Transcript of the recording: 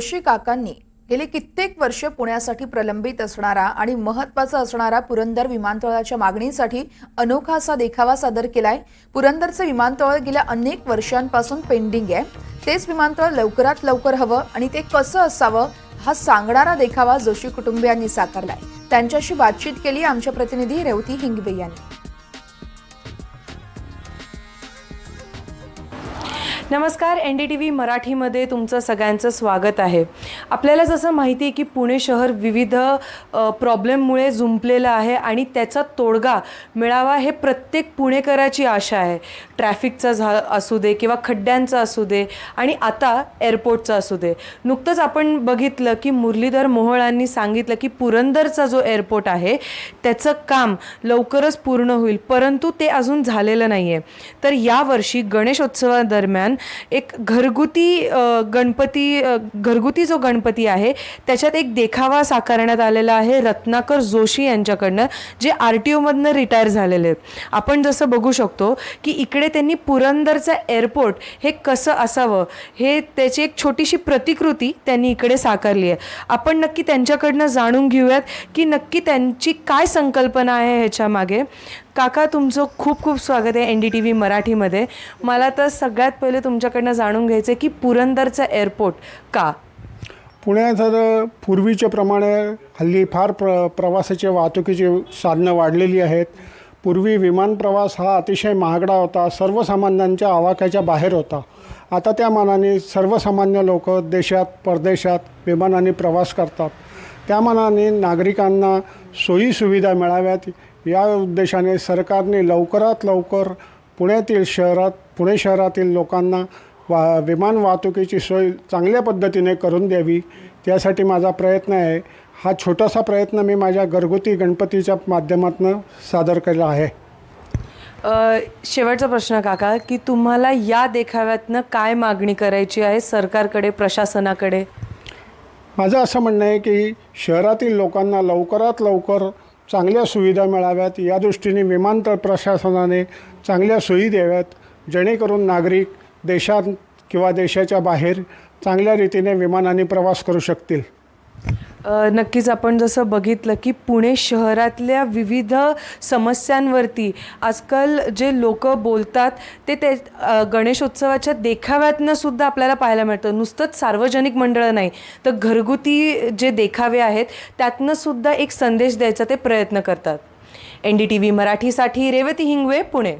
जोशी काकांनी गेली कित्येक वर्ष पुण्यासाठी प्रलंबित असणारा आणि महत्त्वाचा असणारा पुरंदर विमानतळाच्या मागणीसाठी अनोखा असा देखावा सादर केलाय. पुरंदरचं विमानतळ गेल्या अनेक वर्षांपासून पेंडिंग आहे. तेच विमानतळ लवकरात लवकर हवं आणि ते कसं असावं हा सांगणारा देखावा जोशी कुटुंबियांनी साकारलाय. त्यांच्याशी बातचीत केली आमच्या प्रतिनिधी रेवती हिंगवे यांनी. नमस्कार एन डी टी व्ही मराठीमध्ये तुमचं सगळ्यांचं स्वागत आहे. आपल्याला जसं माहिती आहे की पुणे शहर विविध प्रॉब्लेममुळे जुंपलेलं आहे आणि त्याचा तोडगा मिळावा हे प्रत्येक पुणेकराची आशा आहे. ट्रॅफिकचा झा असू दे किंवा खड्ड्यांचा असू दे आणि आता एअरपोर्टचा असू दे. नुकतंच आपण बघितलं की मुरलीधर मोहोळांनी सांगितलं की पुरंदरचा जो एअरपोर्ट आहे त्याचं काम लवकरच पूर्ण होईल परंतु ते अजून झालेलं नाही आहे तर यावर्षी गणेशोत्सवादरम्यान एक घरगुती गणपती घरगुती जो गणपती आहे त्याच्यात एक देखावा साकारण्यात आलेला आहे रत्नाकर जोशी यांच्याकडनं जे आर टी ओमधनं रिटायर झालेले आहेत. आपण जसं बघू शकतो की इकडे त्यांनी पुरंदरचं एअरपोर्ट हे कसं असावं हे त्याची एक छोटीशी प्रतिकृती त्यांनी इकडे साकारली आहे. आपण नक्की त्यांच्याकडनं जाणून घेऊयात की नक्की त्यांची काय संकल्पना आहे ह्याच्यामागे काका तुमचं खूप खूप स्वागत आहे एन डी टी व्ही मराठीमध्ये. मला तर सगळ्यात पहिले तुमच्याकडनं जाणून घ्यायचं आहे की पुरंदरचं एअरपोर्ट का? पुण्यात जर पूर्वीच्या प्रमाणे हल्ली फार प्र प्रवासाची वाहतुकीची साधनं वाढलेली आहेत. पूर्वी विमान प्रवास हा अतिशय महागडा होता. सर्वसामान्यांच्या आवाक्याच्या बाहेर होता. आता त्या मानाने सर्वसामान्य लोक देशात परदेशात विमानाने प्रवास करतात. त्या मानाने नागरिकांना सोयीसुविधा मिळाव्यात. या उद्देशाने सरकारने लवकरात लवकर पुण्यातील शहरात पुणे शहरातील लोकांना वा विमान वाहतुकीची सोय चांगल्या पद्धतीने करून द्यावी त्यासाठी माझा प्रयत्न आहे. हा छोटासा प्रयत्न मी माझ्या घरगुती गणपतीच्या माध्यमातून सादर केला आहे. शेवटचा प्रश्न काका की तुम्हाला या देखाव्यातनं काय मागणी करायची आहे सरकारकडे प्रशासनाकडे? माझं असं म्हणणं आहे की शहरातील लोकांना लवकरात लवकर चांगल्या सुविधा मिळाव्यात. या दृष्टीने विमानतळ प्रशासनाने चांगल्या सोयी द्याव्यात. जेणेकरून नागरिक देशात किंवा देशाच्या बाहेर चांगल्या रीतीने विमानाने प्रवास करू शकतील. नक्कीच आपण जसं बघितलं की पुणे शहरातल्या विविध समस्यांवरती आजकाल जे लोक बोलतात ते ते गणेशोत्सवाच्या देखाव्यातनं सुद्धा आपल्याला पाहायला मिळतं. नुसतंच सार्वजनिक मंडळं नाही तर घरगुती जे देखावे आहेत त्यातनं सुद्धा एक संदेश द्यायचा ते प्रयत्न करतात. एन डी टी व्ही मराठीसाठी रेवती हिंगवे पुणे.